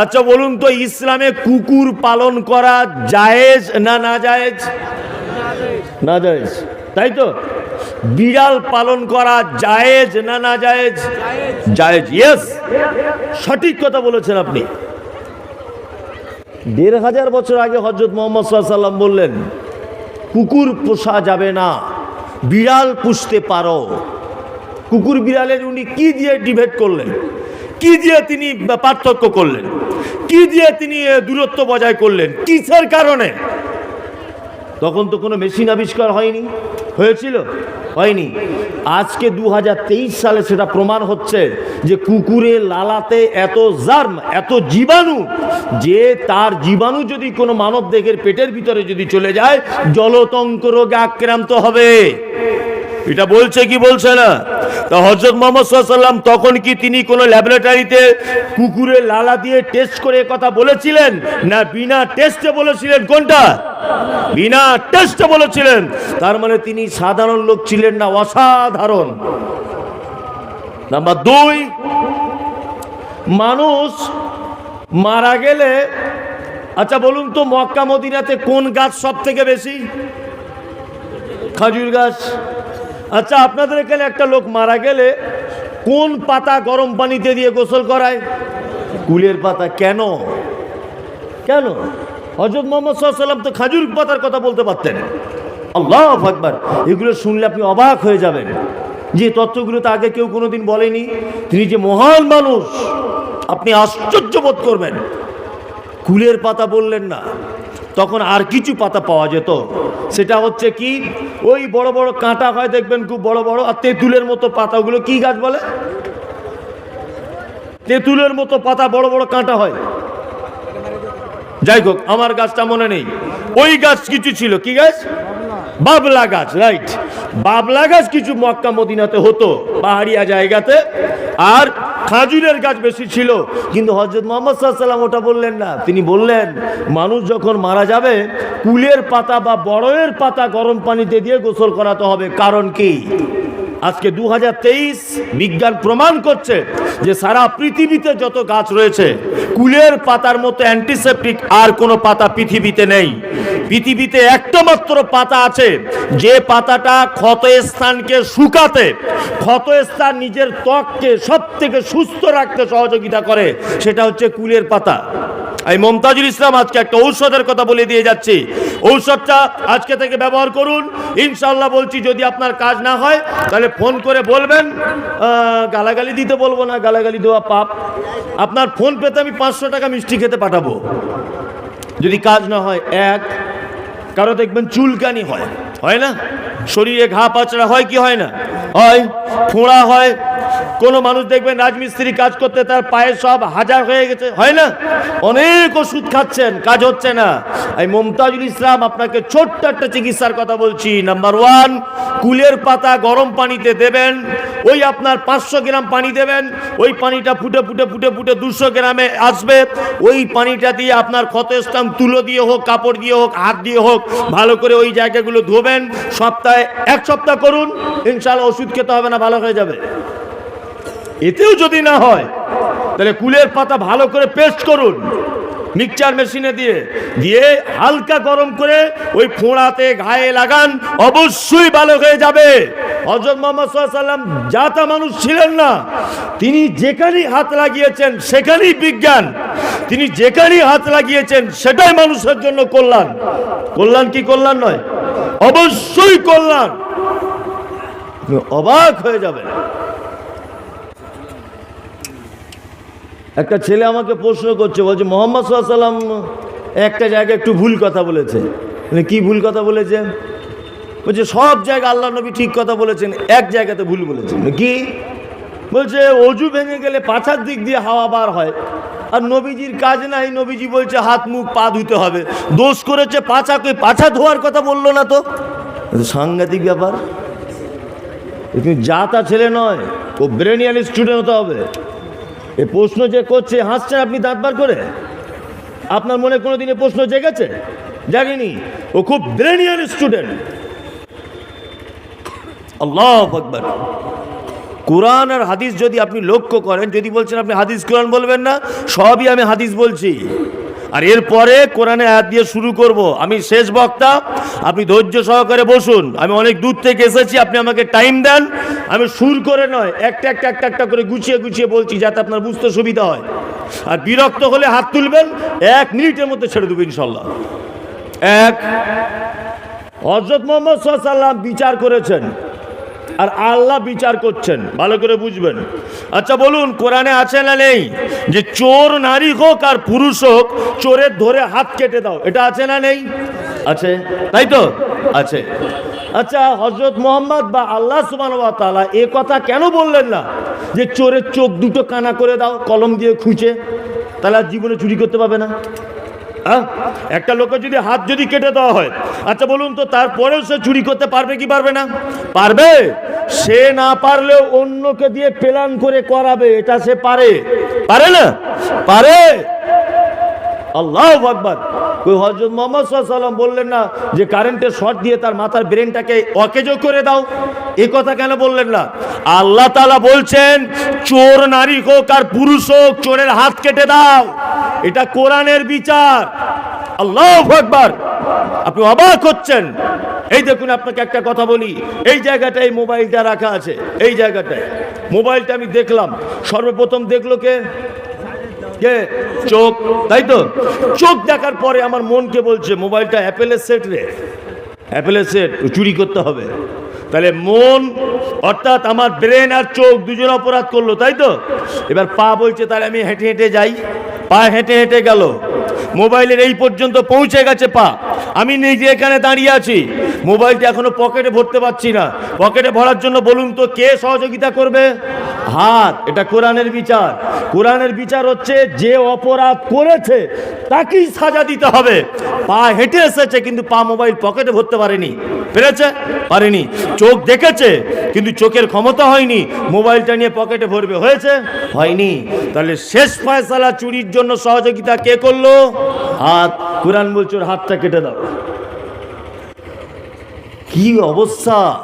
আচ্ছা বলুন তো, ইসলামে কুকুর পালন করা জায়েজ না না জায়েজ? না জায়েজ। তাই তো? বিড়াল পালন করা জায়েজ না না জায়েজ? জায়েজ ইয়েস সঠিক কথা বলেছেন আপনি। দেড় হাজার বছর আগে হজরত মোহাম্মদ সাল্লাম বললেন, কুকুর পোষা যাবে না, বিড়াল পুষতে পারো। কুকুর বিড়ালের উনি কি দিয়ে ডিবেট করলেন? কি দিয়ে তিনি পার্থক্য করলেন? কি দিয়ে তিনি দূরত্ব বজায় করলেন? কিসের কারণে? তখন তো কোনো মেশিন আবিষ্কার হয়নি। হয়েছিল? হয়নি। আজকে দু হাজার তেইশ সালে সেটা প্রমাণ হচ্ছে যে কুকুরের লালাতে এত জার্ম, এত জীবাণু, যে তার জীবাণু যদি কোনো মানব দেহের পেটের ভিতরে যদি চলে যায়, জলতঙ্ক রোগে আক্রান্ত হবে। এটা বলছে কি বলছে না? তা হজরত মোহাম্মদ সাল্লাম তখন কি তিনি কোনো ল্যাবরেটরিতে কুকুরের লালা দিয়ে টেস্ট করে কথা বলেছিলেন? না বিনা টেস্টে বলেছিলেন কোনটা? বিনা টেস্টে বলেছিলেন। তার মানে তিনি সাধারণ লোক ছিলেন না, অসাধারণ। নাম্বার দুই, মানুষ মারা গেলে আচ্ছা বলুন তো মক্কা মদিনাতে কোন গাছ সব থেকে বেশি? খাজুর গাছ? আচ্ছা আপনাদের এখানে একটা লোক মারা গেলে কোন পাতা গরম পানিতে দিয়ে গোসল করায়? কুলের পাতা। কেন? কেন? হজরত মোহাম্মদ সাল্লাম তো খাজুর পাতার কথা বলতে পারতেন। আল্লাহ আকবার। এগুলো শুনলে আপনি অবাক হয়ে যাবেন। যে তথ্যগুলো তো আগে কেউ কোনোদিন বলেনি। তিনি যে মহান মানুষ, আপনি আশ্চর্য বোধ করবেন। কুলের পাতা বললেন না, তখন আর কিছু পাতা পাওয়া যেত। সেটা হচ্ছে কি, ওই বড় বড় কাঁটা হয়, দেখবেন খুব বড় বড়, আর তেঁতুলের মতো পাতাগুলো কি গাছ বলে? তেঁতুলের মতো পাতা বড় বড় কাঁটা হয়। যাই হোক, আমার গাছটা মনে নেই। ওই গাছ কিছু ছিল, কি গাছ? বাবলা গাছ রাইট বাবলা গাছ কিছু মক্কা, মদিনাতে হতো, পাহাড়িয়া জায়গাতে। আর খাজুরের গাছ বেশি ছিল। কিন্তু হজরত মোহাম্মদ সাল্লাম ওটা বললেন না। তিনি বললেন, মানুষ যখন মারা যাবে, কুলের পাতা বা বড়য়ের পাতা গরম পানিতে দিয়ে গোসল করাতে হবে। কারণ কি? আজকে দু হাজার তেইশ বিজ্ঞান প্রমাণ করছে যে সারা পৃথিবীতে যত গাছ রয়েছে, কুলের পাতার মতো অ্যান্টিসেপটিক আর কোনো পাতা পৃথিবীতে নেই। পৃথিবীতে একটা মাত্র পাতা আছে, যে পাতাটা ক্ষত স্থানকে শুকাতে, ক্ষত স্থান নিজের ত্বককে সব থেকে সুস্থ রাখতে সহযোগিতা করে, সেটা হচ্ছে কুলের পাতা। এই মমতাজুল ইসলাম আজকে একটা ঔষধের কথা বলে দিয়ে যাচ্ছি। ঔষধটা আজকে থেকে ব্যবহার করুন। ইনশাল্লাহ বলছি, যদি আপনার কাজ না হয়, তাহলে ফোন করে বলবেন। গালাগালি দিতে বলব না, গালাগালি দেওয়া পাপ। আপনার ফোন পেতে আমি পাঁচশো টাকা মিষ্টি খেতে পাঠাবো। যদি কাজ না হয়, এক, কারও দেখবেন চুলকানি হয়। হয় না? শরীরে ঘা পাচড়া হয় কি হয় না? হয়, ফোঁড়া হয়। কোনো মানুষ দেখবেন রাজমিস্ত্রি কাজ করতে তার পায়ে সব হাজার হয়ে গেছে। হয় না? অনেক ওষুধ খাচ্ছেন, কাজ হচ্ছে না। এই মমতাজুল ইসলাম আপনাকে ছোট্ট একটা চিকিৎসার কথা বলছি। নাম্বার ওয়ান কুলের পাতা গরম পানিতে দেবেন। ওই আপনার পাঁচশো গ্রাম পানি দেবেন। ওই পানিটা ফুটে ফুটে ফুটে ফুটে দুশো গ্রামে আসবে। ওই পানিটা দিয়ে আপনার ক্ষতস্থান, তুলো দিয়ে হোক, কাপড় দিয়ে হোক, হাত দিয়ে হোক, ভালো করে ওই জায়গাগুলো ধোবেন। সপ্তাহে এক সপ্তাহ করুন ইনশাল্লাহ ওষুধ খেতে হবে না, ভালো হয়ে যাবে। এতেও যদি না হয়, তাহলে কুলের পাতা ভালো করে পেস্ট করুন মিক্সচার মেশিনে দিয়ে। দিয়ে হালকা গরম করে ওই ফোঁড়াতে ঘায়ে লাগান, অবশ্যই ভালো হয়ে যাবে। হজরত মোহাম্মদ সাল্লাম যাতা মানুষ ছিলেন না, তিনি যেখানেই হাত লাগিয়েছেন, সেখানেই বিজ্ঞান। তিনি যেখানেই হাত লাগিয়েছেন, সেটাই মানুষের জন্য কল্যাণ। কল্যাণ কি কল্যাণ নয়? অবশ্যই কল্যাণ। অবাক হয়ে যাবে। একটা ছেলে আমাকে প্রশ্ন করছে, বলছে, মোহাম্মদ সাল্লাম একটা জায়গায় একটু ভুল কথা বলেছে। কি ভুল কথা বলেছে? বলছে, সব জায়গায় আল্লাহ নবী ঠিক কথা বলেছেন, এক জায়গাতে ভুল বলেছেন। কি? বলছে, অজু ভেঙে গেলে পাছার দিক দিয়ে হাওয়া বার হয়। আর নবীজির কাজ নাই, নবীজি বলছে, হাত মুখ পা ধুতে হবে। দোষ করেছে পাছাকে, পাছা ধোয়ার কথা বলল না তো। সাংঘাতিক ব্যাপার। তুমি যা তা ছেলে নয়, ও ব্রেনিয়াল স্টুডেন্ট হতে হবে। এ প্রশ্ন যে করছে, হাসছেন আপনি দাঁত বার করে? আপনার মনে কোনো দিনে প্রশ্ন জেগেছে? জাগেনি। ও খুব ব্রেনিয়াল স্টুডেন্ট। আল্লাহ আকবর। কোরআন আর হাদিস যদি আপনি লক্ষ্য করেন, যদি বলছেন আপনি হাদিস কোরআন বলবেন না, সবই আমি হাদিস বলছি। আর এরপরে কোরআনে আয়াত দিয়ে শুরু করব। আমি শেষ বক্তা, আপনি ধৈর্য সহকারে বসুন। আমি অনেক দূর থেকে এসেছি, আপনি আমাকে টাইম দেন। আমি সুর করে নয়, একটা একটা একটা একটা করে গুছিয়ে গুছিয়ে বলছি যাতে আপনার বুঝতে সুবিধা হয়। আর বিরক্ত হলে হাত তুলবেন, এক মিনিটের মধ্যে ছেড়ে দেবো ইনশাল্লাহ। এক হজরত মোহাম্মদ সাল্লাম বিচার করেছেন। আর আল্লাহ বিচার করছেন। ভালো করে বুঝবেন। আচ্ছা বলুন, কোরআনে আছে না নেই? যে চোর নারী হোক আর পুরুষ হোক, চোরের ধরে হাত কেটে দাও। এটা আছে না নেই? আছে। তাই তো? আছে। আচ্ছা হজরত মোহাম্মদ বা আল্লাহ সুবান এ কথা কেন বললেন না? যে চোরের চোখ দুটো কানা করে দাও, কলম দিয়ে খুঁচে তাহলে জীবনে চুরি করতে পারবে না। হ্যাঁ? একটা লোকের যদি হাত যদি কেটে দেওয়া হয় আচ্ছা বলুন তো, তারপরেও সে চুরি করতে পারবে কি পারবে না? পারবে? সে না পারলেও অন্যকে দিয়ে প্ল্যান করে করাবে, এটা সে পারে। পারে না? পারে? আল্লাহ আকবর। ওই হজরত মোহাম্মদ সাল্লাম বললেন না যে কারেন্টের শর্ট দিয়ে তার মাথার ব্রেনটাকে অকেজো করে দাও? এ কথা কেন বললেন না? আল্লাহ তালা বলছেন, চোর নারী হোক আর পুরুষ হোক, চোরের হাত কেটে দাও। এটা কোরআনের বিচার। আল্লাহ আকবর। আপনি অবাক হচ্ছেন। এই দেখুন, আপনাকে একটা কথা বলি। এই জায়গাটায় মোবাইলটা রাখা আছে। এই জায়গাটায়। মোবাইলটা আমি দেখলাম। সর্বপ্রথম দেখল কে? কে? চোখ, তাই তো? চোখ দেখার পরে আমার মনকে বলছে, মোবাইলটা অ্যাপেলের সেট রে। অ্যাপেলের সেট চুরি করতে হবে। তাহলে মন, অর্থাৎ আমার ব্রেন আর চোখ দুজন অপরাধ করল, তাই তো? এবার পা বলছে, তাহলে আমি হেঁটে হেঁটে যাই। পা হেঁটে হেঁটে গেল। মোবাইলের এই পর্যন্ত পৌঁছে গেছে পা। আমি নিজে এখানে দাঁড়িয়ে আছি। মোবাইলটি এখনও পকেটে ভরতে পারছি না। পকেটে ভরার জন্য বলুন তো, কে সহযোগিতা করবে? হাত, এটা কোরআনের বিচার। কোরআনের বিচার হচ্ছে, যে অপরাধ করেছে, তাকেই সাজা দিতে হবে। পা হেঁটে এসেছে, কিন্তু পা মোবাইল পকেটে ভরতে পারেনি। পেরেছে? পারেনি। চোখ দেখেছে, কিন্তু চোখের ক্ষমতা হয়নি। মোবাইলটা নিয়ে পকেটে ভরবে, হয়েছে? হয়নি। তাহলে শেষ ফয়সালা চুরির জন্য সহযোগিতা কে করল? হাত, কোরআন বলছে ওর হাতটা কেটে দাও। কি অবস্থা?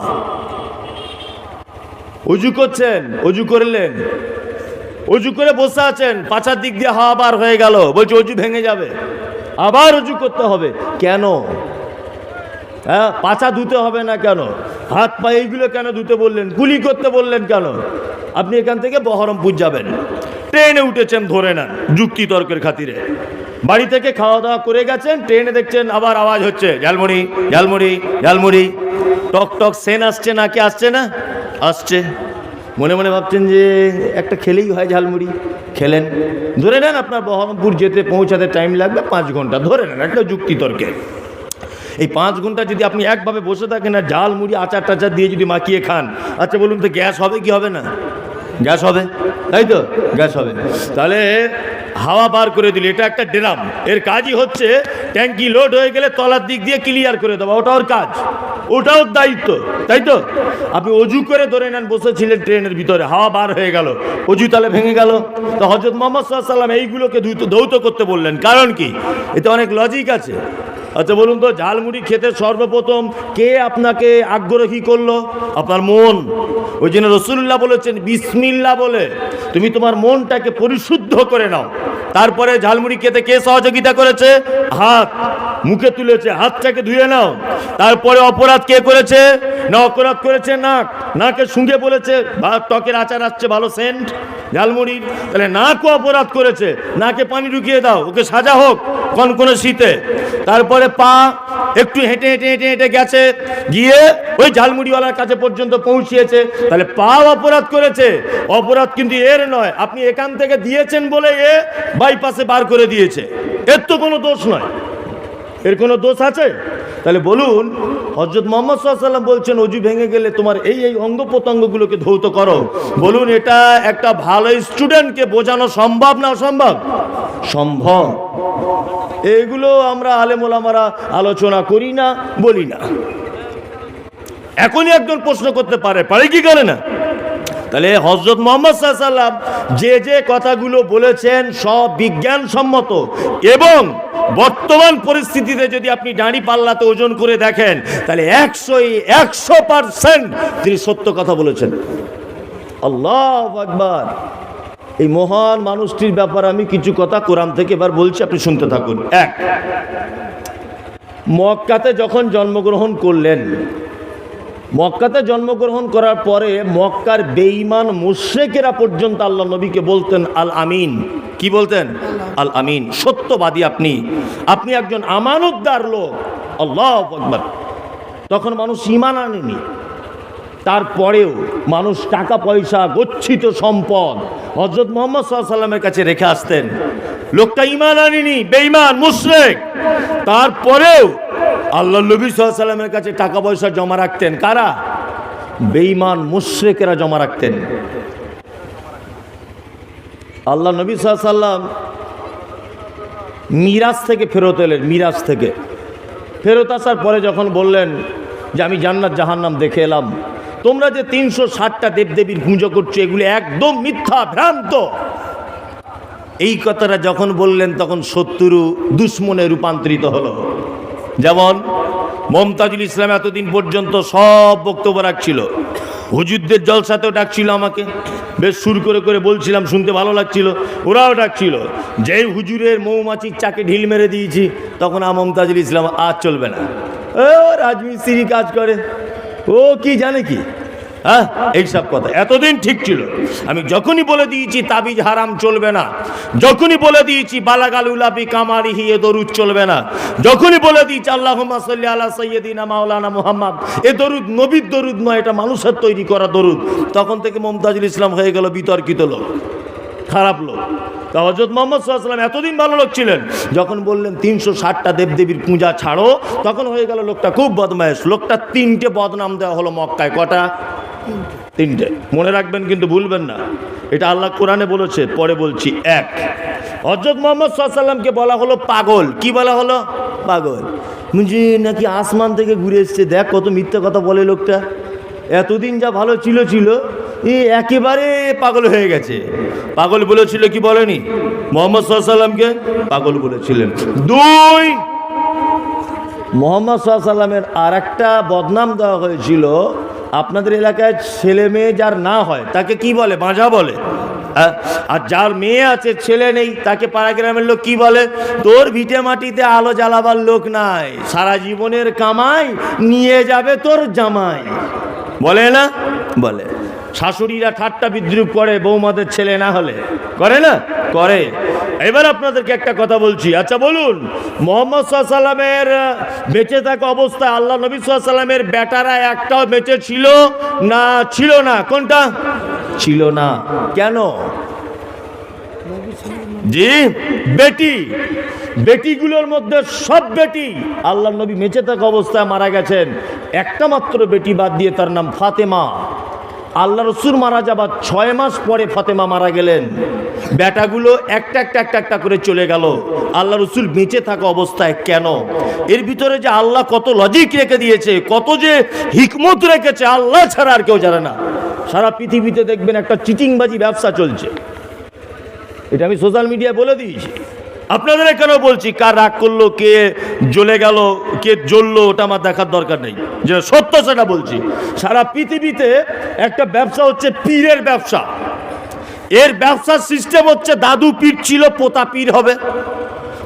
অজু করছেন, অজু করলেন। অজু করে বসে আছেন, পাছার দিক দিয়ে হাওয়া বার হয়ে গেল। বলছে, অজু ভেঙে যাবে। আবার অজু করতে হবে। কেন? হ্যাঁ পাছা ধুতে হবে না কেন? হাত পা এইগুলো কেন ধুতে বললেন? গুলি করতে বললেন কেন? আপনি এখান থেকে বহরমপুর যাবেন। ট্রেনে উঠেছেন ধরে নেন যুক্তি তর্কের খাতিরে। বাড়ি থেকে খাওয়া দাওয়া করে গেছেন, ট্রেনে দেখছেন আবার আওয়াজ হচ্ছে, ঝালমুড়ি ঝালমুড়ি ঝালমুড়ি। টক টক, সেন আসছে না কি আসছে না? আসছে। মনে মনে ভাবছেন যে একটা খেলেই হয় ঝালমুড়ি। খেলেন। ধরে নেন আপনার বহরমপুর যেতে পৌঁছাতে টাইম লাগবে পাঁচ ঘণ্টা। ধরে নেন একটা যুক্তি তর্কে এই পাঁচ ঘণ্টা যদি আপনি একভাবে বসে থাকেন আর ঝাল মুড়ি আচার টাচার দিয়ে যদি মাখিয়ে খান আচ্ছা বলুন তো গ্যাস হবে কি হবে না? গ্যাস হবে? তাই তো? গ্যাস হবে। তাহলে হাওয়া বার করে দিলে, এটা একটা ড্রাম। এর কাজই হচ্ছে ট্যাঙ্কি লোড হয়ে গেলে তলার দিক দিয়ে ক্লিয়ার করে দেওয়া, ওটা ওর কাজ। ওটাও দায়িত্ব, তাই তো? আপনি অজু করে ধরে নেন, বসেছিলেন ট্রেনের ভিতরে, হাওয়া বার হয়ে গেল, অজু তাহলে ভেঙে গেল। তো হজরত মোহাম্মদ সাল্লাম এইগুলোকে ধৌত করতে বললেন। কারণ কি? এতে অনেক লজিক আছে। আচ্ছা বলুন তো, ঝালমুড়ি খেতে সর্বপ্রথম কে আপনাকে আগ্রহী করল? আপনার মন। ওই জন্য রসুল্লাহ বলেছেন বিসমিল্লা বলে। তুমি তোমার মনটাকে পরিশুদ্ধ করে নাও। তারপরে ঝালমুড়ি খেতে কে সহযোগিতা করেছে? হাত। মুখে তুলেছে, হাতটাকে ধুয়ে নাও। তারপরে অপরাধ কে করেছে? না, অপরাধ করেছে নাক। নাকে শুঙ্গে বলেছে ত্বকের আচার আসছে, ভালো সেন্ট। ঝালমুড়ির তাহলে নাকও অপরাধ করেছে। নাকে পানি ঢুকিয়ে দাও, ওকে সাজা হোক কনকনে শীতে। তারপরে পা একটু হেঁটে হেঁটে হেঁটে হেঁটে গেছে, গিয়ে ওই ঝালমুড়িওয়ালার কাছে পর্যন্ত পৌঁছিয়েছে। তাহলে পা অপরাধ করেছে। অপরাধ কিন্তু এর নয়, আপনি এখান থেকে দিয়েছেন বলে এ বাইপাসে বার করে দিয়েছে। এর তো কোনো দোষ নয়। এর কোনো দোষ আছে? তাহলে বলুন হজরত মোহাম্মদ সাল্লাম বলছেন, অজু ভেঙে গেলে তোমার এই এই অঙ্গ প্রত্যঙ্গগুলোকে ধৌত করো। বলুন, এটা একটা ভালো স্টুডেন্টকে বোঝানো সম্ভব না অসম্ভব? সম্ভব। এগুলো আমরা আলেমোলামারা আলোচনা করি না, বলি না। এখনই একজন প্রশ্ন করতে পারে পারে কি করে না? তাহলে হজরত মোহাম্মদ সাল্লাম যে যে কথাগুলো বলেছেন সব বিজ্ঞানসম্মত। এবং বর্তমান পরিস্থিতিতে যদি আপনি দাঁড়ি পাল্লাতে ওজন করে দেখেন, তাহলে একশো একশো পার্সেন্ট তিনি সত্য কথা বলেছেন। আল্লাহ আকবার। এই মহান মানুষটির ব্যাপারে আমি কিছু কথা কোরআন থেকে এবার বলছি, আপনি শুনতে থাকুন। এক, মক্কাতে যখন জন্মগ্রহণ করলেন মক্কাতে জন্মগ্রহণ করার পরে মক্কার বেঈমান মুশ্রেকেরা পর্যন্ত আল্লাহ নবীকে বলতেন আল আমিন। কি বলতেন? আল আমিন। সত্যবাদী আপনি। আপনি একজন আমানতদার লোক। আল্লাহ আকবার। তখন মানুষ ইমান আনেনি। তারপরেও মানুষ টাকা পয়সা গচ্ছিত সম্পদ হজরত মোহাম্মদ সাল্লামের কাছে রেখে আসতেন। লোকটা ইমান আনেনি বেঈমান মুশরেক। তারপরেও আল্লাহ নবী সাল্লামের কাছে টাকা পয়সা জমা রাখতেন। কারা? বেঈমান, মুশরেকেরা জমা রাখতেন। আল্লাহ নবী সাল্লাম মিরাজ থেকে ফেরত এলেন, মিরাজ থেকে। ফেরত আসার পরে যখন বললেন যে, আমি জান্নাত, জাহান্নাম দেখে এলাম। তোমরা যে তিনশো ষাটটা দেবদেবীর পুজো করছ, এগুলি একদম মিথ্যা, ভ্রান্ত। এই কথাটা যখন বললেন, তখন শত্রু দুশ্মনে রূপান্তরিত হলো। যেমন মমতাজুল ইসলাম এতদিন পর্যন্ত সব বক্তব্য রাখছিল। হুজুরদের জলসাতেও ডাকছিল আমাকে। বেশ সুর করে করে বলছিলাম, শুনতে ভালো লাগছিল। ওরাও ডাকছিল। যেই হুজুরের মৌমাছির চাকে ঢিল মেরে দিয়েছি, তখন মমতাজুল ইসলাম আর চলবে না। ও রাজমিস্ত্রি কাজ করে। ও কি জানে কি? হ্যাঁ? এইসব কথা। এতদিন ঠিক ছিল। আমি যখনই বলে দিয়েছি, তাবিজ হারাম চলবে না। যখনই বলে দিয়েছি, বালাগাল উলাপি কামারিহি এ দরুদ চলবে না। যখনই বলে দিয়েছি আল্লাহ সাল্লি আল্লাহ সৈয়দিনা মাওলানা মোহাম্মদ, এ দরুদ নবীর দরুদ নয়, এটা মানুষের তৈরি করা দরুদ। তখন থেকে মমতাজুল ইসলাম হয়ে গেল বিতর্কিত লোক, খারাপ লোক। তা হজরত মোহাম্মদ সাল্লাম এতদিন ভালো লোক ছিলেন, যখন বললেন, তিনশো ষাটটা দেবদেবীর পূজা ছাড়ো, তখন হয়ে গেল লোকটা খুব বদমায়েশ। লোকটা তিনটে বদনাম দেওয়া হলো মক্কায়। কটা? তিনটে। মনে রাখবেন কিন্তু ভুলবেন না। এটা আল্লাহ কোরআনে বলেছে, পরে বলছি, এক। হজরত মোহাম্মদ সাল্লামকে বলা হলো পাগল। কি বলা হলো? পাগল। মুঝে নাকি আসমান থেকে ঘুরে এসছে? দেখ কত মিথ্যা কথা বলে লোকটা। এতদিন যা ভালো ছিল ছিল, এ একেবারে পাগল হয়ে গেছে। পাগল বলেছিল কি বলেনি? মোহাম্মদ সাল্লামকে পাগল বলেছিলেন। দুই, মোহাম্মদ সাল্লামের আর একটা বদনাম দেওয়া হয়েছিল। আপনাদের এলাকায় ছেলে মেয়ে যার না হয়, তাকে কি বলে? বাঁজা বলে। হ্যাঁ? আর যার মেয়ে আছে, ছেলে নেই, তাকে পাড়া গ্রামের লোক কি বলে? তোর ভিটে মাটিতে আলো জ্বালাবার লোক নাই। সারা জীবনের কামাই নিয়ে যাবে তোর জামাই। বলে না? বলে। শাশুড়িরা ঠাট্টা বিদ্রুপ করে, বৌমাদের ছেলে না হলে। করে না? করে। এবার আপনাদেরকে একটা কথা বলছি। আচ্ছা বলুন, মোহাম্মদ সাল্লামের বেঁচে থাকা অবস্থায় আল্লাহ নবী সাল্লামের বেটারা একটাও বেঁচে ছিল না ছিল না? কোনটা? ছিল না। কেন? জি, বেটি। বেটিগুলোর মধ্যে সব বেটি আল্লাহ নবী বেঁচে থাকা অবস্থায় মারা গেছেন। একটা মাত্র বেটি বাদ দিয়ে তার নাম ফাতেমা। আল্লাহ রসুর মারা যাবার ছয় মাস পরে ফাতেমা মারা গেলেন। বেটাগুলো একটা একটা একটা একটা করে চলে গেল। আল্লাহ রসুল বেঁচে থাকা অবস্থায় কেন? এর ভিতরে যে আল্লাহ কত লজিক রেখে দিয়েছে, কত যে হিকমত রেখেছে, আল্লাহ ছাড়া আর কেউ জানে না। সারা পৃথিবীতে দেখবেন একটা চিটিংবাজি ব্যবসা চলছে। এটা আমি সোশ্যাল মিডিয়ায় বলে দিয়েছি। আপনাদের কেন বলছি, কার রাগ করল, কে জ্বলে গেল, কে জ্বললো, ওটা আমার দেখার দরকার নেই। যে সত্য সেটা বলছি। সারা পৃথিবীতে একটা ব্যবসা হচ্ছে পীরের ব্যবসা। এর ব্যবসার সিস্টেম হচ্ছে দাদু পীর ছিল, পোতা পীর হবে।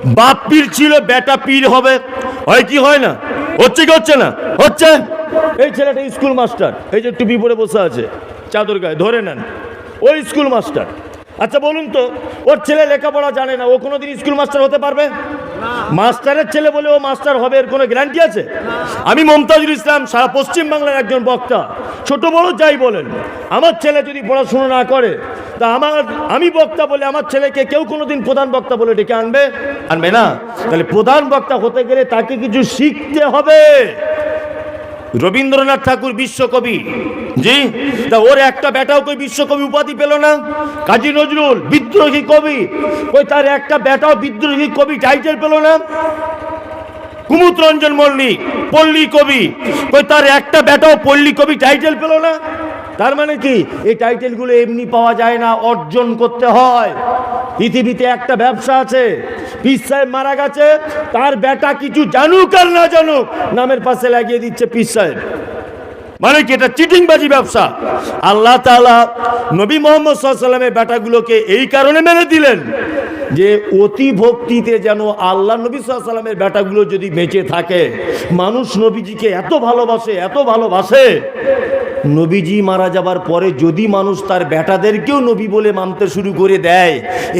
বাপ পীর ছিল, বেটা পীর হবে। হয় কি, হয় না? হচ্ছে কি, হচ্ছে না? হচ্ছে? এই ছেলেটা স্কুল মাস্টার এই যে টুপি পরে বসে আছে, চাদর গায়ে, ধরে নেন। ওই স্কুল মাস্টার আচ্ছা বলুন তো, ওর ছেলে লেখাপড়া জানে না, ও কোনোদিন স্কুল মাস্টার হতে পারবে? মাস্টারের ছেলে বলে ও মাস্টার হবে, এর কোনো গ্যারান্টি আছে? আমি মমতাজুল ইসলাম, সারা পশ্চিম বাংলার একজন বক্তা। ছোট বড় যাই বলেন, আমার ছেলে যদি পড়াশোনা না করে, তা আমার, আমি বক্তা বলে আমার ছেলেকে কেউ কোনোদিন প্রধান বক্তা বলে ডেকে আনবে? আনবে না। তাহলে প্রধান বক্তা হতে গেলে তাকে কিছু শিখতে হবে। রবীন্দ্রনাথ ঠাকুর বিশ্বকবি। জি? তা ওর একটা বেটাও কই বিশ্বকবি উপাধি পেল না? কাজী নজরুল, বিদ্রোহী কবি। ওই তার একটা বেটাও বিদ্রোহী কবি টাইটেল পেল না? কুমুদ রঞ্জন মল্লিক, পল্লী কবি। ওই তার একটা বেটাও পল্লী কবি টাইটেল পেল না? তার মানে কি? এই টাইটেলগুলো এমনি পাওয়া যায় না, অর্জন করতে হয়। পৃথিবীতে একটা ব্যবসা আছে পিস সাহেব মারা গেছে, তার বেটা কিছু জানুক আর না জানুক, নামের পাশে লাগিয়ে দিচ্ছে পিস সাহেব। মানে কি? এটা চিটিংবাজি ব্যবসা। আল্লাহ তাআলা নবী মোহাম্মদ সাল্লামের বেটাগুলোকে এই কারণে মেনে দিলেন যে অতি ভক্তিতে যেন আল্লাহ নবী সাল্লামের বেটাগুলো যদি বেঁচে থাকে। মানুষ নবীজিকে এত ভালোবাসে এত ভালোবাসে নবীজি মারা যাবার পরে যদি মানুষ তার বেটাদেরকেও নবী বলে মানতে শুরু করে দেয়,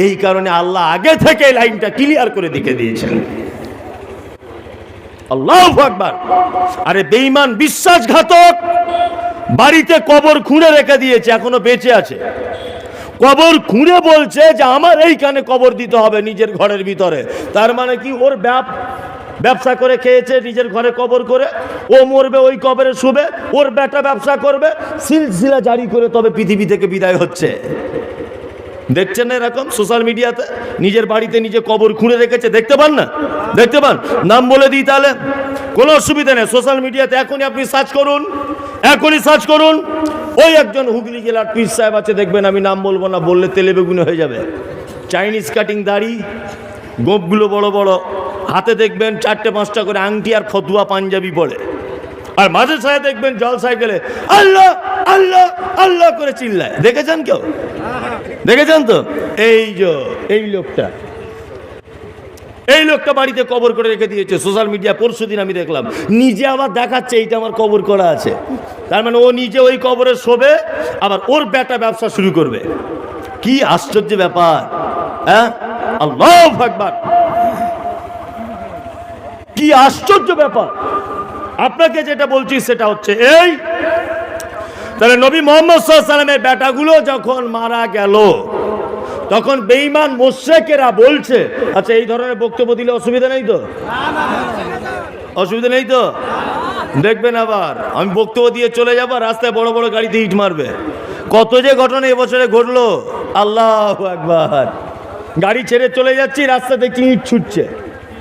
এই কারণে আল্লাহ আগে থেকে লাইনটা ক্লিয়ার করে দিকে দিয়েছেন। আল্লাহ আকবার। আরে বেঈমান বিশ্বাসঘাতক, বাড়িতে কবর খুঁড়ে রেখে দিয়েছে, এখনও বেঁচে আছে। কবর খুঁড়ে বলছে যে আমার এইখানে কবর দিতে হবে নিজের ঘরের ভিতরে। তার মানে কি? ওর ব্যাপ ব্যবসা করে খেয়েছে, নিজের ঘরে কবর করে। ও মরবে ওই কবরে শুবে, ওর বেটা ব্যবসা করবে। সিলসিলা জারি করে তবে পৃথিবী থেকে বিদায় হচ্ছে। দেখছেন না এরকম? সোশ্যাল মিডিয়াতে নিজের বাড়িতে নিজে কবর খুঁড়ে রেখেছে। দেখতে পান না? দেখতে পান? নাম বলে দিই তাহলে। কোনো অসুবিধা নেই। সোশ্যাল মিডিয়াতে এখনই আপনি সার্চ করুন। এখনই সার্চ করুন। ওই একজন হুগলি জেলার পীর সাহেব আছে, দেখবেন আমি নাম বলব না, বললে তেলে বেগুনে হয়ে যাবে। চাইনিজ কাটিং দাড়ি, গোপগুলো বড় বড়। হাতে দেখবেন চারটে, পাঁচটা করে আংটি আর ফতুয়া পাঞ্জাবি পরে। আর মাঝে সাহেব দেখবেন জল সাইকেলে আল্লাহ আল্লাহ আল্লাহ করে চিল্লায়। দেখেছেন কেউ? দেখেছেন তো? এই যে, এই লোকটা। এই লোকটা বাড়িতে কবর করে রেখে দিয়েছে। সোশ্যাল মিডিয়া পরশু দিন আমি দেখলাম, নিজে আবার দেখাচ্ছে, এইটা আমার কবর করা আছে। তার মানে ও নিজে ওই কবরে শোবে, আবার ওর বেটা ব্যবসা শুরু করবে। কি আশ্চর্য ব্যাপার হ্যাঁ? আল্লাহ আকবার। কি আশ্চর্য ব্যাপার। আপনাকে যেটা বলছি সেটা হচ্ছে এই, তাহলে নবী মোহাম্মদ সাল্লামের বেটাগুলো যখন মারা গেল, তখন বেঈমান মোশেকেরা বলছে আচ্ছা এই ধরনের বক্তব্য দিলে অসুবিধা নেই তো? অসুবিধা নেই তো? দেখবেন আবার, আমি বক্তব্য দিয়ে চলে যাব রাস্তায় বড় বড় গাড়িতে ইট মারবে। কত যে ঘটনা এবছরে ঘটলো, আল্লাহ একবার গাড়ি ছেড়ে চলে যাচ্ছি রাস্তা দেখছি ইট ছুটছে?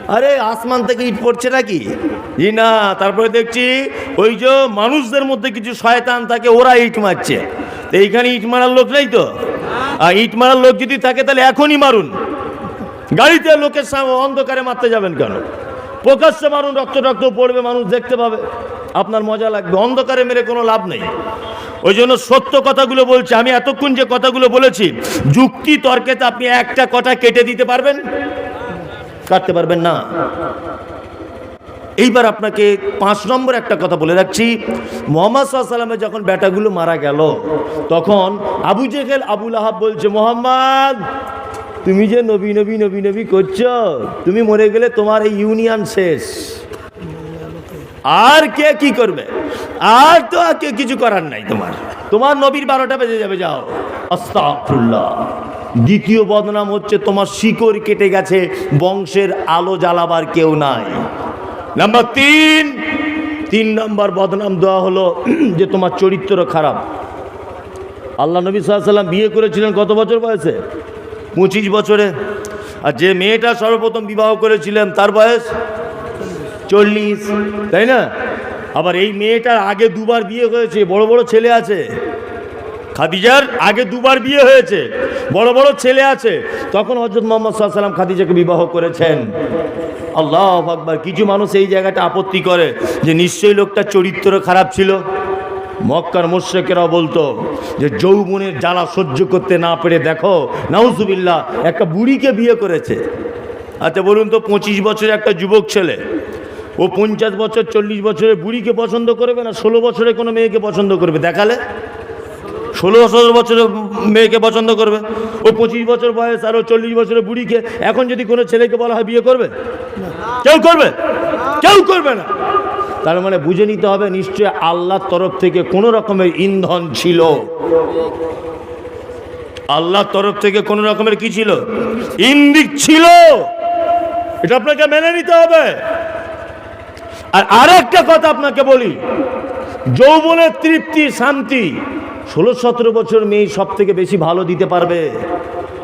আরে, আসমান থেকে ইট পড়ছে নাকি? ই না তারপরে দেখছি ওই যে মানুষদের মধ্যে কিছু শয়তান থাকে, ওরা ইট মারছে। তো এইখানে ইট মারার লোক নেই তো? আর ইট মারার লোক যদি থাকে, তাহলে এখনই মারুন। গাড়িতে লোকের সামনে অন্ধকারে মারতে যাবেন কেন? প্রকাশ্যে মারুন, রক্ত রক্ত পড়বে, মানুষ দেখতে পাবে। আপনার মজা লাগবে। অন্ধকারে মেরে কোনো লাভ নেই। ওই জন্য সত্য কথাগুলো বলছি। আমি এতক্ষণ যে কথাগুলো বলেছি, যুক্তি তর্কেতে আপনি একটা কথা কেটে দিতে পারবেন? কাটতে পারবেন না। এইবার আপনাকে পাঁচ নম্বর একটা কথা বলে রাখছি। মোহাম্মদ সাল্লামের যখন বেটাগুলো মারা গেল, তখন আবু জেহেল আবুল আহাব বলছে, মোহাম্মদ, তুমি যে নবী নবী নবী নবী করছ, তুমি মরে গেলে তোমার এই ইউনিয়ন শেষ। আর কে কি করবে? আর তো আর কিছু করার নাই তোমার। তোমার নবীর বারোটা বেজে যাবে, যাও। আস্তাগফিরুল্লাহ। দ্বিতীয় বদনাম হচ্ছে তোমার শিকড় কেটে গেছে বংশের আলো জ্বালাবার কেউ নাই। নাম্বার তিন। তিন নম্বর বদনাম দেওয়া হলো যে তোমার চরিত্র খারাপ। আল্লাহ নবী সাল্লাম বিয়ে করেছিলেন কত বছর বয়সে? পঁচিশ বছরে। আর যে মেয়েটা সর্বপ্রথম বিবাহ করেছিলেন তার বয়স চল্লিশ। তাই না? আবার এই মেয়েটার আগে দুবার বিয়ে হয়েছে বড় বড় ছেলে আছে। খাদিজার আগে দুবার বিয়ে হয়েছে। বড় বড় ছেলে আছে। তখন হজরত মোহাম্মদ সাল্লাম খাদিজাকে বিবাহ করেছেন। আল্লাহ আকবার, কিছু মানুষ এই জায়গাটা আপত্তি করে যে নিশ্চয়ই লোকটা চরিত্র খারাপ ছিল। মক্কার মোশ্রেকেরাও বলতো যে যৌবনের জ্বালা সহ্য করতে না পেরে দেখো, নাউজুবিল্লাহ, একটা বুড়িকে বিয়ে করেছে। আচ্ছা বলুন তো, পঁচিশ বছরের একটা যুবক ছেলে, ও পঞ্চাশ বছর, চল্লিশ বছরের বুড়িকে পছন্দ করবে না ষোলো বছরে কোনো মেয়েকে পছন্দ করবে? দেখালে। ষোলো সতেরো বছরের মেয়েকে পছন্দ করবে, ও পঁচিশ বছর বয়স আর ও চল্লিশ বছরের বুড়িকে, এখন যদি কোনো ছেলেকে বলা হয় বিয়ে করবে? কেউ করবে? কেউ করবে না। তার মানে বুঝে নিতে হবে, নিশ্চয় আল্লাহর তরফ থেকে কোনো রকমের ইন্ধন ছিল। আল্লাহর তরফ থেকে কোনো রকমের কি ছিল? ইন্দিক ছিল। এটা আপনাকে মেনে নিতে হবে। আর আরেকটা কথা আপনাকে বলি, যৌবনের তৃপ্তি, শান্তি ষোলো সতেরো বছর মেয়ে সব থেকে বেশি ভালো দিতে পারবে।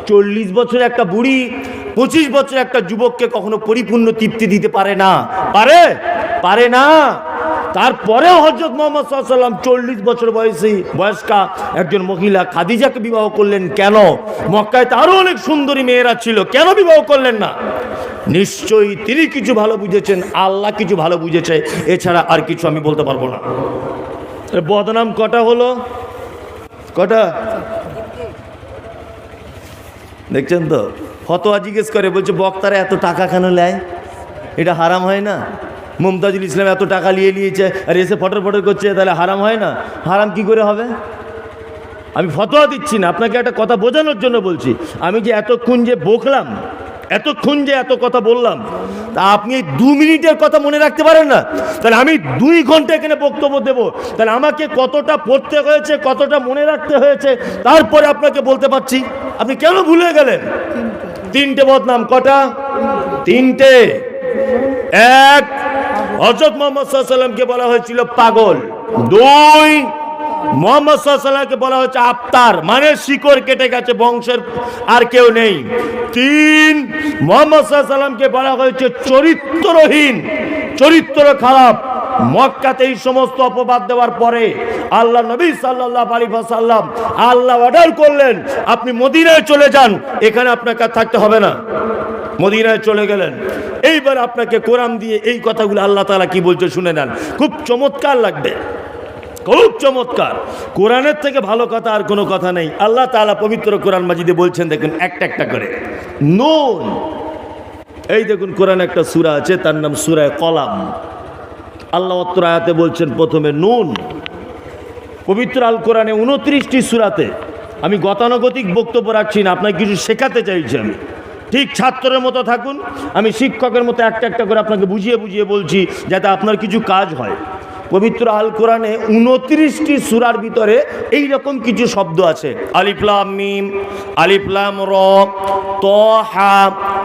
চল্লিশ বছর একটা বুড়ি, পঁচিশ বছর একটা যুবককে কখনো পরিপূর্ণ তৃপ্তি দিতে পারে না। পারে? পারে না। তারপরেও হজরত মোহাম্মদ সাল্লাম চল্লিশ বছর বয়সী, বয়স্কা একজন মহিলা খাদিজাকে বিবাহ করলেন কেন? মক্কায় তারও অনেক সুন্দরী মেয়েরা ছিল, কেন বিবাহ করলেন না? নিশ্চয়ই তিনি কিছু ভালো বুঝেছেন, আল্লাহ কিছু ভালো বুঝেছে, এছাড়া আর কিছু আমি বলতে পারব না। বদনাম কটা হলো? কটা? দেখছেন তো? ফতোয়া জিজ্ঞেস করে, বলছে, বক্তারা এত টাকা কেন নেয়? এটা হারাম হয় না? মুমতাজুল ইসলাম এত টাকা নিয়ে নিয়েছে আর এসে ফটর ফটর করছে, তাহলে হারাম হয় না? হারাম কি করে হবে? আমি ফতোয়া দিচ্ছি না, আপনাকে একটা কথা বোঝানোর জন্য বলছি। আমি যে এতক্ষণ যে বকলাম এতক্ষণ যে এত কথা বললাম, তা আপনি এই দু মিনিটের কথা মনে রাখতে পারেন না? তাহলে আমি দুই ঘণ্টা এখানে বক্তব্য দেব। তাহলে আমাকে কতটা পড়তে হয়েছে, কতটা মনে রাখতে হয়েছে, তারপরে আপনাকে বলতে পারছি। আপনি কেন ভুলে গেলেন? তিনটে বদনাম, কটা? তিনটে। এক হজরত মোহাম্মদ সাল্লামকে বলা হয়েছিল পাগল। দুই মোহাম্মদ সাল্লামকে বলা হচ্ছে আফতার মানে শিকড় কেটে গেছে বংশের, আর কেউ নেই। তিন, মোহাম্মদ সাল্লামকে বলা হয়েছে চরিত্রহীন, চরিত্র খারাপ। মক্কাতে এই সমস্ত অপবাদ দেওয়ার পরে আল্লাহ নবী সাল্লাহ আলী সাল্লাম আল্লাহ অর্ডার করলেন, আপনি মদিনায় চলে যান, এখানে আপনাকে থাকতে হবে না। মদিনায় চলে গেলেন। এইবার আপনাকে কোরআন দিয়ে এই কথাগুলো আল্লাহ তাআলা কি বলছে শুনে নেন। খুব চমৎকার লাগবে। খুব চমৎকার। কোরআনের থেকে ভালো কথা আর কোনো কথা নেই। আল্লাহ তাআলা পবিত্র কোরআন মাজিদে বলছেন, দেখুন, একটা একটা করে। নুন। এই দেখুন, কোরআন একটা সূরা আছে, তার নাম সুরায় কলাম। আল্লাহ অত্র আয়াতে বলছেন, প্রথমে নুন। পবিত্র আল কোরআনে উনত্রিশটি সুরাতে। আমি গতানুগতিক বক্তব্য রাখছি না, আপনাকে কিছু শেখাতে চাইছি আমি। ঠিক ছাত্রের মতো থাকুন। আমি শিক্ষকের মতো একটা একটা করে আপনাকে বুঝিয়ে বুঝিয়ে বলছি, যাতে আপনার কিছু কাজ হয়। পবিত্র আল কোরআনে উনত্রিশটি সুরার ভিতরে এই রকম কিছু শব্দ আছে। আলিফলাম মিম আলিফলাম র, ত, হা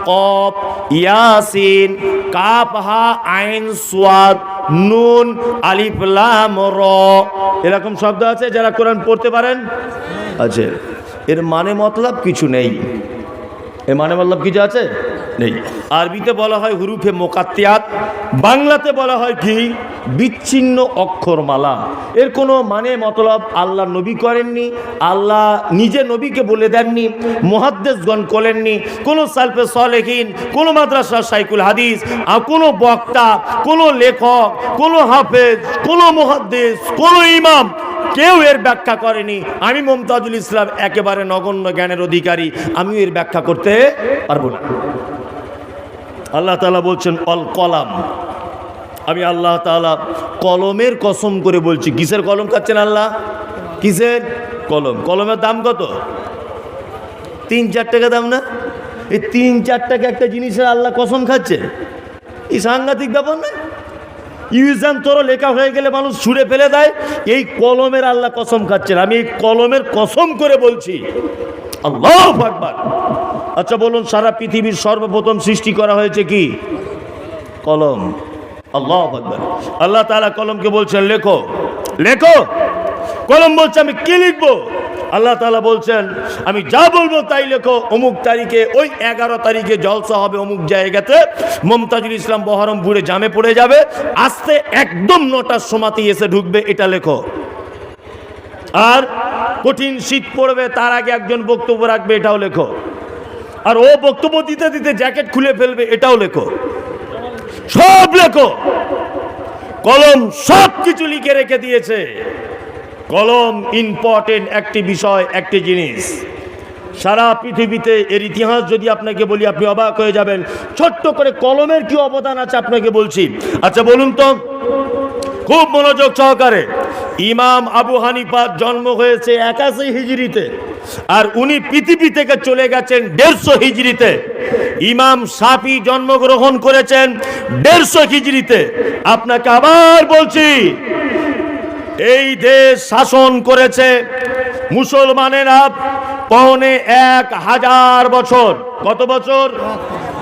কপ ইয়াসিন কাপ হা, আইন, সোয়াদ, নুন আলিফলাম র। এরকম শব্দ আছে যারা কোরআন পড়তে পারেন? আছে। এর মানে মতলব কিছু নেই। এর মানে মতলব কিছু আছে? নেই। আরবিতে বলা হয় হুরুফে মোকাত্তিয়াত, বাংলাতে বলা হয় কি? বিচ্ছিন্ন অক্ষরমালা। এর কোনো মানে মতলব আল্লাহ নবী করেননি, আল্লাহ নিজে নবীকে বলে দেননি মহাদ্দেশগণ করেননি, কোনো সালফে সলেহীন, কোনো মাদ্রাসা সাইকুল হাদিস, আর কোনো বক্তা, কোনো লেখক, কোনো হাফেজ, কোনো মহাদ্দেশ কোনো ইমাম, কেউ এর ব্যাখ্যা করেনি। আমি মমতাজুল ইসলাম একেবারে নগণ্য জ্ঞানের অধিকারী, আমিও এর ব্যাখ্যা করতে পারব না। আল্লাহ তাআলা বলছেন, অল কলাম। আমি আল্লাহ তাআলা কলমের কসম করে বলছি। কিসের কলম খাচ্ছেন আল্লাহ? কিসের? কলম। কলমের দাম কত? তিন চার টাকা দাম না? এই তিন চার টাকা একটা জিনিসের আল্লাহ কসম খাচ্ছে? এই সাংঘাতিক ব্যাপার না? ইউজান তোর লেখা হয়ে গেলে মানুষ ছুঁড়ে ফেলে দেয়। এই কলমের আল্লাহ কসম খাচ্ছেন। আমি এই কলমের কসম করে বলছি, আল্লাহ আকবার। আচ্ছা বলুন, সারা পৃথিবীর সর্বপ্রথম সৃষ্টি করা হয়েছে কি? কলম। আল্লাহ আল্লাহ তাআলা কলমকে বলছেন, লেখো। লেখো। কলম বলছে, আমি কি লিখব? আল্লাহ তালা বলছেন, আমি যা বলব তাই লেখো। অমুক তারিখে, ওই এগারো তারিখে জলসা হবে অমুক জায়গাতে। মমতাজুল ইসলাম বহরমপুরে জামে পড়ে যাবে। আসতে একদম নটার সময়তেই এসে ঢুকবে, এটা লেখো। আর কঠিন শীত পড়বে, তার আগে একজন বক্তব্য রাখবে, এটাও লেখো। আর ও বক্তব্য দিতে দিতে জ্যাকেট খুলে ফেলবে, এটাও লেখো। সব লেখো। কলম সব কিছু লিখে রেখে দিয়েছে। কলম ইম্পর্টেন্ট একটি বিষয়, একটি জিনিস। সারা পৃথিবীতে এর ইতিহাস যদি আপনাকে বলি, আপনি অবাক হয়ে যাবেন। ছোট্ট করে কলমের কি অবদান আছে আপনাকে বলছি। আচ্ছা বলুন তো। খুব মনোযোগ সহকারে। ইমাম আবু হানিফার জন্ম হয়েছে একাশি হিজড়িতে। আর উনি পৃথিবী থেকে চলে গেছেন দেড়শো হিজড়িতে। ইমাম সাফি জন্মগ্রহণ করেছেন দেড়শো হিজড়িতে। আপনাকে আবার বলছি, এই দেশ শাসন করেছে মুসলমানেরা পৌনে এক হাজার বছর। কত বছর?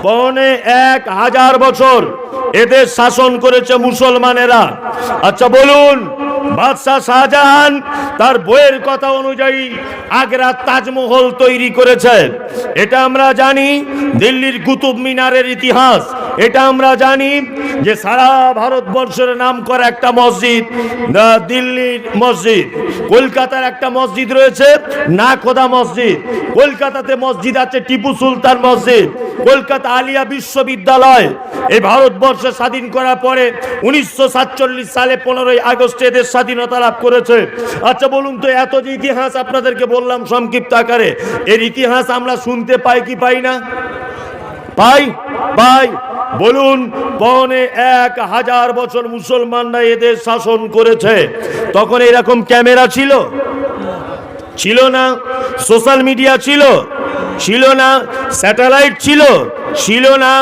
পৌনে এক হাজার বছর এদের শাসন করেছে মুসলমানেরা। আচ্ছা বলুন বাদশাহ শাহজাহান তার বইয়ের কথা অনুযায়ী আগ্রা তাজমহল তৈরি করেছে। এটা আমরা জানি দিল্লির কুতুব মিনারের ইতিহাস। এটা আমরা জানি যে সারা ভারতবর্ষের নাম করা একটা মসজিদ দিল্লির মসজিদ। কলকাতার একটা মসজিদ রয়েছে না খোদা মসজিদ। কলকাতাতে মসজিদ আছে টিপু সুলতান মসজিদ। কলকাতা আলিয়া বিশ্ববিদ্যালয়। এই ভারতবর্ষ স্বাধীন করার পরে উনিশশো সাতচল্লিশ সালে পনেরোই আগস্টে এদের স্বাধীনতা লাভ করেছে। আচ্ছা বলুন তো এত যে ইতিহাস আপনাদেরকে বললাম সংক্ষিপ্ত আকারে। এর ইতিহাস আমরা শুনতে পাই কি পাই না? পাই? পাই। বলুন, পৌনে এক হাজার বছর মুসলমানরা এদের শাসন করেছে। তখন এরকম ক্যামেরা ছিল? ছিল না। সোশ্যাল মিডিয়া ছিল? ছিল না। স্যাটেলাইট ছিল? ছিল না।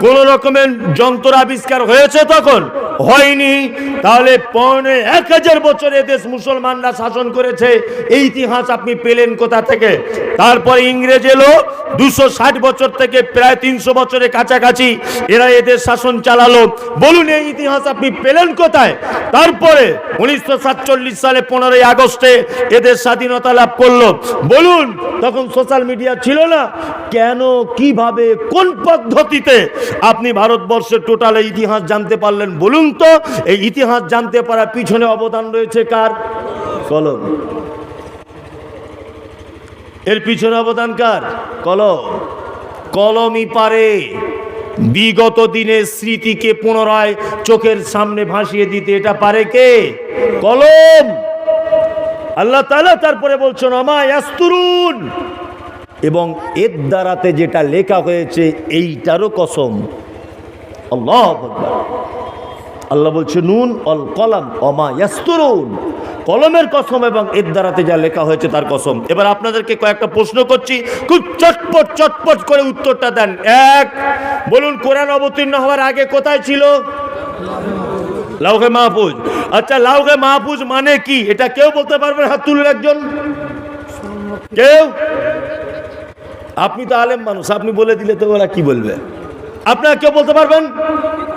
কোন রকমের যন্ত্র আবিষ্কার হয়েছে তখন? হয়নি। তাহলে পৌনে এক হাজার বছর দেশ মুসলমানরা শাসন করেছে। এই ইতিহাস আপনি পেলেন কোথা থেকে? তারপরে ইংরেজ এলো, দুশো ষাট বছর থেকে প্রায় তিনশো বছরের কাছাকাছি এরা এদের শাসন চালালো। বলুন, এই ইতিহাস আপনি পেলেন কোথায়? তারপরে উনিশশো সাতচল্লিশ সালে পনেরোই আগস্টে এদের স্বাধীনতা লাভ করল। বলুন, তখন সোশ্যাল মিডিয়া ছিল না? কেন, কীভাবে, কোন পদ্ধতিতে? আপনি ভারতবর্ষের টোটাল ইতিহাস জানতে পারলেন। বলুন। তো এই ইতিহাস জানতে পারা পিছনে অবদান রয়েছে কার? কলম। এর পিছনে অবদান কার? কলম। কলমই পারে। বিগত দিনের স্মৃতিকে পুনরায় চোখের সামনে ভাসিয়ে দিতে এটা পারে কে? কলম। আল্লাহ তাআলা তারপরে বলছেন আমায়াস্তুরুন এবং এর দ্বারাতে যেটা লেখা হয়েছে, এইটারও কসম। আল্লাহ। আল্লাহ বলছে, নুন অল কলাম অমা ইয়াস্তুরুন। কলমের কসম এবং এর দ্বারাতে যা লেখা হয়েছে তার কসম। এবার আপনাদেরকে কয়েকটা প্রশ্ন করছি। খুব চটপট চটপট করে উত্তরটা দেন। এক, বলুন, কোরআন অবতীর্ণ হওয়ার আগে কোথায় ছিল? লাউহে মাহফুজ। আচ্ছা লাউহে মাহফুজ মানে কি? এটা কেউ বলতে পারবেন হাত তুলুন একজন। কেউ? আপনি তো আলেম মানুষ, আপনি বলে দিলে তো ওরা কি বলবে? আপনারা কেউ বলতে পারবেন?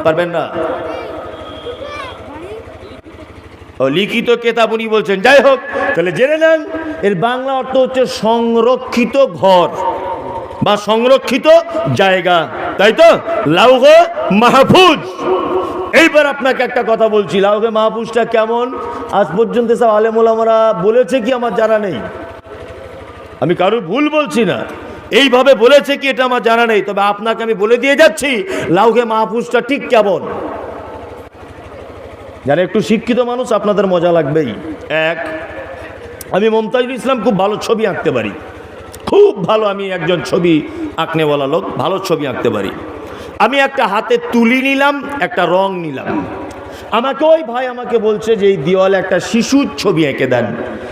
পারবেন না। লিখিত কেতাব উনি বলছেন, যাই হোক, তাহলে জেনে নেন, এর বাংলা অর্থ হচ্ছে সংরক্ষিত ঘর বা সংরক্ষিত জায়গা, তাই তো? লাউহ মাহফুজ। এইবার আপনাকে একটা কথা বলছি, লাউহে মাহফুজটা কেমন? আজ পর্যন্ত সব আলেমোলামারা বলেছে কি, আমার জানা নেই। আমি কারোর ভুল বলছি না। এইভাবে বলেছে কি, এটা আমার জানা নেই। তবে আপনাকে আমি বলে দিয়ে যাচ্ছি, লাউহে মাহফুজটা ঠিক কেমন? যারা একটু শিক্ষিত মানুষ, আপনাদের মজা লাগবেই। এক, আমি মমতাজুল ইসলাম খুব ভালো ছবি আঁকতে পারি। খুব ভালো আমি একজন ছবি আঁকনেওয়ালা লোক, ভালো ছবি আঁকতে পারি। আমি একটা হাতে তুলি নিলাম, একটা রং নিলাম। আমাকে ওই ভাই আমাকে বলছে যে এই দেওয়ালে একটা শিশুর ছবি এঁকে দেন।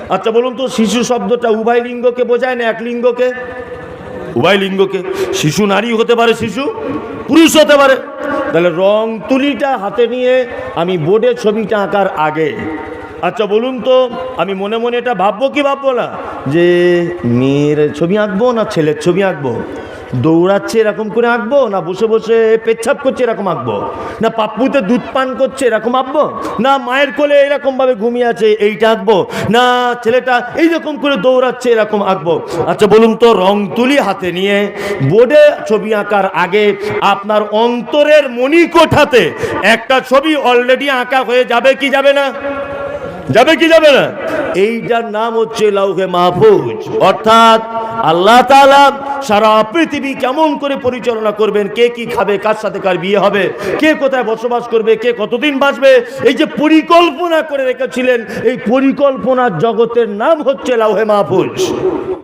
আচ্ছা বলুন তো, শিশু শব্দটা উভয় লিঙ্গকে বোঝায় না এক লিঙ্গকে? উভয় লিঙ্গকে শিশু, নারী হতে পারে শিশু, পুরুষ হতে পারে। তাহলে রং তুলিটা হাতে নিয়ে আমি বোর্ডে ছবিটা আঁকার আগে। আচ্ছা বলুন তো, আমি মনে মনে এটা ভাববো কি ভাববো না? যে মেয়ের ছবি আঁকবো না ছেলের ছবি আঁকবো? দৌড়াচ্ছে, এরকম করে আঁকবো? না বসে বসে পেচ্ছাপ করছে, এরকম আঁকবো? না পাপ্পুতে দুধ পান করছে, এরকম আঁকবো? না মায়ের কোলে এরকমভাবে ঘুমিয়ে আছে, এইটা আঁকবো? না ছেলেটা এইরকম করে দৌড়াচ্ছে, এরকম আঁকবো? আচ্ছা বলুন তো, রং তুলি হাতে নিয়ে, বোর্ডে ছবি আঁকার আগে আপনার অন্তরের মণিকোঠাতে একটা ছবি অলরেডি আঁকা হয়ে যাবে কি যাবে না? যাবে কি যাবে না? এইটার নাম হচ্ছে লাউহে মাহফুজ। অর্থাৎ আল্লাহ সারা পৃথিবী কেমন করে পরিচালনা করবেন, কে কি খাবে, কার সাথে কার বিয়ে হবে, কে কোথায় বসবাস করবে, কে কতদিন বাঁচবে, এই যে পরিকল্পনা করে রেখেছিলেন, এই পরিকল্পনার জগতের নাম হচ্ছে লাউহে মাহফুজ।